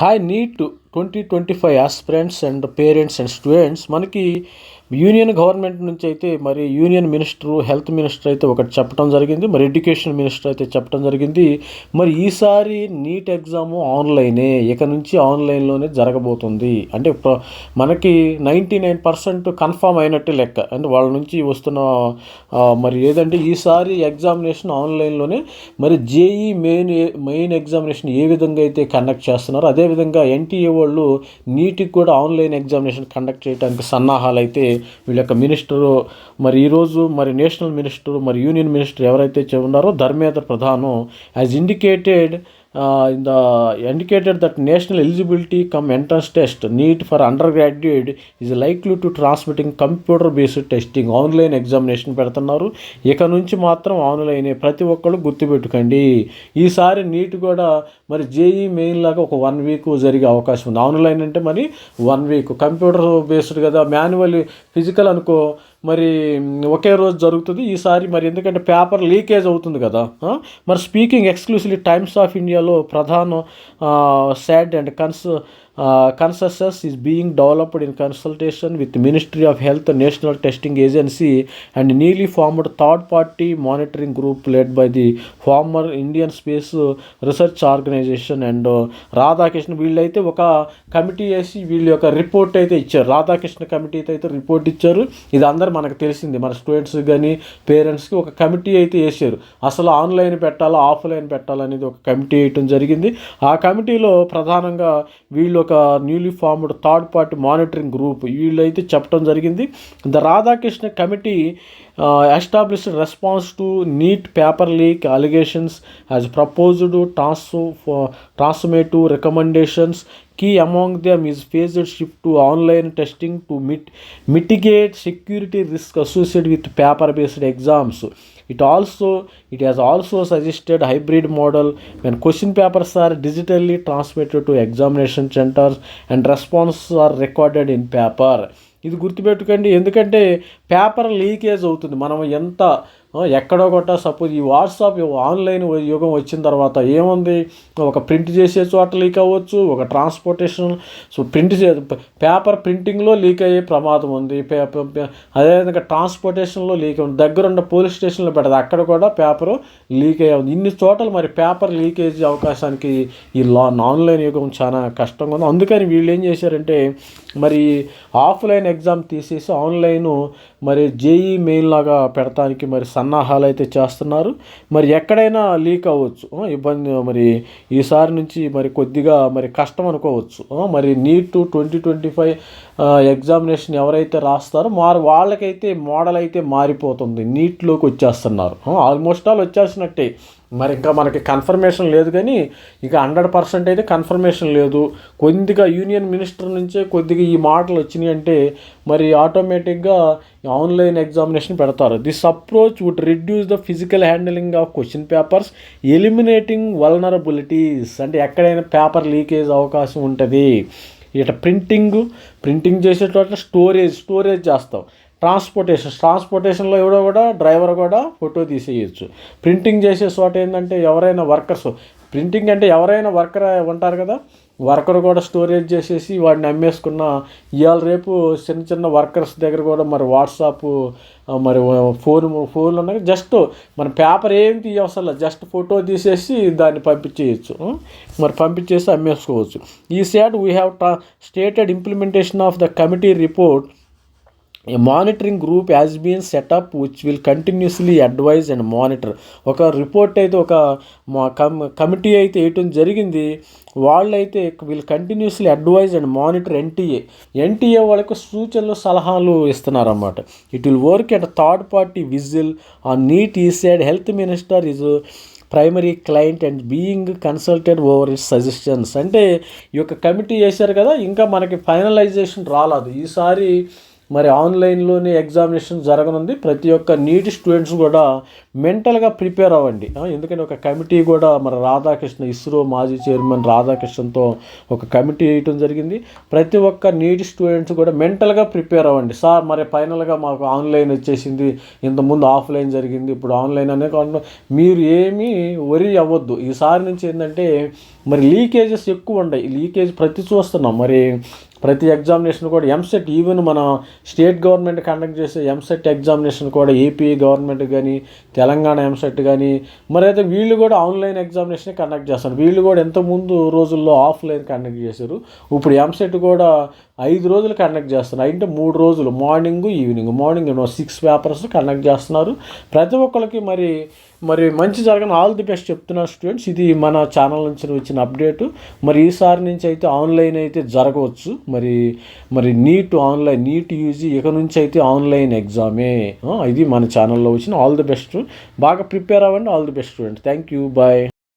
Hi NEET twenty twenty five aspirants and parents and students మనకి union government నుంచి అయితే మరి యూనియన్ మినిస్టర్ హెల్త్ మినిస్టర్ అయితే ఒకటి చెప్పడం జరిగింది మరి ఎడ్యుకేషన్ మినిస్టర్ అయితే చెప్పడం జరిగింది. మరి ఈసారి నీట్ ఎగ్జామ్ ఆన్లైనే ఇక నుంచి ఆన్లైన్లోనే జరగబోతుంది. అంటే ప్ర- మనకి నైంటీ నైన్ పర్సెంట్ కన్ఫామ్ అయినట్టు లెక్క. అంటే వాళ్ళ నుంచి వస్తున్న మరి ఏదంటే ఈసారి ఎగ్జామినేషన్ ఆన్లైన్లోనే మరి జేఈ మెయిన్ మెయిన్ ఎగ్జామినేషన్ ఏ విధంగా అయితే కండక్ట్ చేస్తున్నారో అదేవిధంగా ఎన్టీఏ వాళ్ళు నీట్కి కూడా ఆన్లైన్ ఎగ్జామినేషన్ కండక్ట్ చేయడానికి సన్నాహాలు అయితే వీళ్ళ యొక్క మినిస్టరు మరి ఈరోజు మరి నేషనల్ మినిస్టర్ మరి యూనియన్ మినిస్టర్ ఎవరైతే ఉన్నారో ధర్మేంద్ర ప్రధానం as indicated the indicated that national eligibility cum entrance test NEET for undergraduate is likely to transmitting computer based testing online examination పెడుతున్నారు. ఇక నుంచి మాత్రం ఆన్లైనే ప్రతి ఒక్కరు గుర్తుపెట్టుకోండి. ఈసారి నీట్ కూడా మరి జేఈ మెయిన్ లాగా ఒక వన్ వీక్ జరిగే అవకాశం ఉంది. ఆన్లైన్ అంటే మరి వన్ వీక్. కంప్యూటర్ బేస్డ్ కదా. మాన్యువల్ ఫిజికల్ అనుకో మరి ఒకే రోజు జరుగుతుంది. ఈసారి మరి ఎందుకంటే పేపర్ లీకేజ్ అవుతుంది కదా మరి స్పీకింగ్ ఎక్స్క్లూసివ్లీ టైమ్స్ ఆఫ్ ఇండియాలో Pradhan said and cons consensus is being developed in consultation with ministry of health national testing agency and newly formed third party monitoring group led by the former Indian space research organisation and Radhakrishna వీళ్ళైతే ఒక committee వేసి వీళ్ళ యొక్క report అయితే ఇచ్చారు. Radhakrishna committee అయితే report ఇచ్చారు. ఇది అందరు మనకు తెలిసింది మన స్టూడెంట్స్ కానీ పేరెంట్స్కి ఒక కమిటీ అయితే వేసారు. అసలు ఆన్లైన్ పెట్టాలా ఆఫ్లైన్ పెట్టాలనేది ఒక కమిటీ వేయటం జరిగింది. ఆ కమిటీలో ప్రధానంగా వీళ్ళు ఒక newly formed third party monitoring group వీళ్ళు అయితే చెప్పడం జరిగింది. The Radhakrishna committee Uh, established response to neat paper leak allegations has proposed to uh, transmit to recommendations Key among them is phased shift to online testing to mit- mitigate security risk associated with paper-based exams. It also it has also suggested hybrid model when question papers are digitally transmitted to examination centers and responses are recorded in paper. ఇది గుర్తుపెట్టుకోండి. ఎందుకంటే paper leakage అవుతుంది. మనం ఎంత ఎక్కడో గొట్ట suppose ఈ WhatsApp online యుగం వచ్చిన తర్వాత ఏముంది? ఒక ప్రింట్ చేసే చోట లీక్ అవ్వచ్చు ఒక ట్రాన్స్పోర్టేషన్ సో ప్రింట్ చే పేపర్ ప్రింటింగ్లో లీక్ అయ్యే ప్రమాదం ఉంది. అదేవిధంగా ట్రాన్స్పోర్టేషన్లో లీక్ ఉంది. దగ్గరున్న పోలీస్ స్టేషన్లో పెడదు అక్కడ కూడా పేపర్ లీక్ అయ్యే ఉంది. ఇన్ని చోట్ల మరి పేపర్ లీకేజ్ అవకాశానికి ఈ లా ఆన్లైన్ యుగం చాలా కష్టంగా ఉంది. అందుకని వీళ్ళు ఏం చేశారంటే మరి ఆఫ్లైన్ ఎగ్జామ్ తీసేసి ఆన్లైన్ మరి జేఈ మెయిన్ లాగా పెడతానికి మరి సన్నాహాలు అయితే చేస్తున్నారు. మరి ఎక్కడైనా లీక్ అవ్వచ్చు. ఇబ్బంది మరి ఈసారి నుంచి మరి కొద్దిగా మరి కష్టం అనుకోవచ్చు. మరి NEET twenty twenty five examination ఎవరైతే రాస్తారో మారు వాళ్ళకైతే మోడల్ అయితే మారిపోతుంది. నీట్లోకి వచ్చేస్తున్నారు. ఆల్మోస్ట్ ఆల్ వచ్చేసినట్టే. మరి ఇంకా మనకి కన్ఫర్మేషన్ లేదు కానీ ఇక హండ్రెడ్ పర్సెంట్ అయితే కన్ఫర్మేషన్ లేదు. కొద్దిగా యూనియన్ మినిస్టర్ నుంచే కొద్దిగా ఈ మాటలు వచ్చినాయి అంటే మరి ఆటోమేటిక్గా ఆన్లైన్ ఎగ్జామినేషన్ పెడతారు. This approach would reduce the physical handling of question papers eliminating vulnerabilities అంటే ఎక్కడైనా పేపర్ లీకేజ్ అవకాశం ఉంటుంది. ఇట ప్రింటింగ్ ప్రింటింగ్ చేసే స్టోరేజ్ స్టోరేజ్ చేస్తాం. ట్రాన్స్పోర్టేషన్ ట్రాన్స్పోర్టేషన్లో ఎవడో కూడా డ్రైవర్ కూడా ఫోటో తీసేయచ్చు. ప్రింటింగ్ చేసే చోట ఏంటంటే ఎవరైనా వర్కర్స్ ప్రింటింగ్ అంటే ఎవరైనా వర్కర్ ఉంటారు కదా వర్కర్ కూడా స్టోరేజ్ చేసేసి వాడిని అమ్మేసుకున్న ఇవాళ రేపు చిన్న చిన్న వర్కర్స్ దగ్గర కూడా మరి వాట్సాప్ మరి ఫోన్ ఫోన్లు ఉన్నాయి. జస్ట్ మన పేపర్ ఏం తీయవసరం లేదు జస్ట్ ఫోటో తీసేసి దాన్ని పంపించేయచ్చు. మరి పంపించేసి అమ్మేసుకోవచ్చు. ఈ said we have stated implementation of the committee report a monitoring group as been set up which will continuously advise and monitor ఒక రిపోర్ట్ అయితే ఒక మా కమ్ కమిటీ అయితే వేయటం జరిగింది. వాళ్ళైతే will continuously advise and monitor NTA NTA వాళ్ళకు సూచనలు సలహాలు ఇస్తున్నారన్నమాట. It will work at third party vigil on NEET ఈ side health minister is primary client and being consulted over it suggestions అంటే ఈ యొక్క కమిటీ వేశారు కదా ఇంకా మనకి ఫైనలైజేషన్ రాలేదు. ఈసారి మరి ఆన్లైన్లోనే ఎగ్జామినేషన్ జరగనుంది. ప్రతి ఒక్క నీట్ స్టూడెంట్స్ కూడా మెంటల్గా ప్రిపేర్ అవ్వండి. ఎందుకంటే ఒక కమిటీ కూడా మరి రాధాకృష్ణ ఇస్రో మాజీ చైర్మన్ రాధాకృష్ణతో ఒక కమిటీ వేయటం జరిగింది. ప్రతి ఒక్క నీట్ స్టూడెంట్స్ కూడా మెంటల్గా ప్రిపేర్ అవ్వండి. సార్ మరి ఫైనల్గా మాకు ఆన్లైన్ వచ్చేసింది. ఇంతకుముందు ఆఫ్లైన్ జరిగింది. ఇప్పుడు ఆన్లైన్ అనే కాకుండా మీరు ఏమీ వరి అవ్వద్దు. ఈసారి నుంచి ఏంటంటే మరి లీకేజెస్ ఎక్కువ ఉన్నాయి లీకేజ్ ప్రతి చూస్తున్నాం. మరి ప్రతి ఎగ్జామినేషన్ కూడా ఎంసెట్ ఈవెన్ మన స్టేట్ గవర్నమెంట్ కండక్ట్ చేసే ఎంసెట్ ఎగ్జామినేషన్ కూడా ఏపీ గవర్నమెంట్ కానీ తెలంగాణ ఎంసెట్ కానీ మరి అయితే వీళ్ళు కూడా ఆన్లైన్ ఎగ్జామినేషన్ కండక్ట్ చేస్తారు వీళ్ళు కూడా ఎంతో ముందు రోజుల్లో ఆఫ్లైన్ కండక్ట్ చేశారు. ఇప్పుడు ఎంసెట్ కూడా ఐదు రోజులు కండక్ట్ చేస్తున్నారు. అంటే మూడు రోజులు morning evening. Morning six papers conduct చేస్తున్నారు. ప్రతి ఒక్కరికి మరి మరి మంచి జరగని ఆల్ ది బెస్ట్ చెప్తున్నారు స్టూడెంట్స్. ఇది మన ఛానల్ నుంచి సంబంధించిన అప్డేట్. మరి ఈసారి నుంచి అయితే ఆన్లైన్ అయితే జరగవచ్చు. మరి మరి నీట్ ఆన్లైన్ నీట్ యూజీ ఇక నుంచి అయితే ఆన్లైన్ ఎగ్జామే. ఇది మన ఛానల్లో వచ్చిన. ఆల్ ది బెస్ట్ బాగా ప్రిపేర్ అవ్వండి. All the best student thank you bye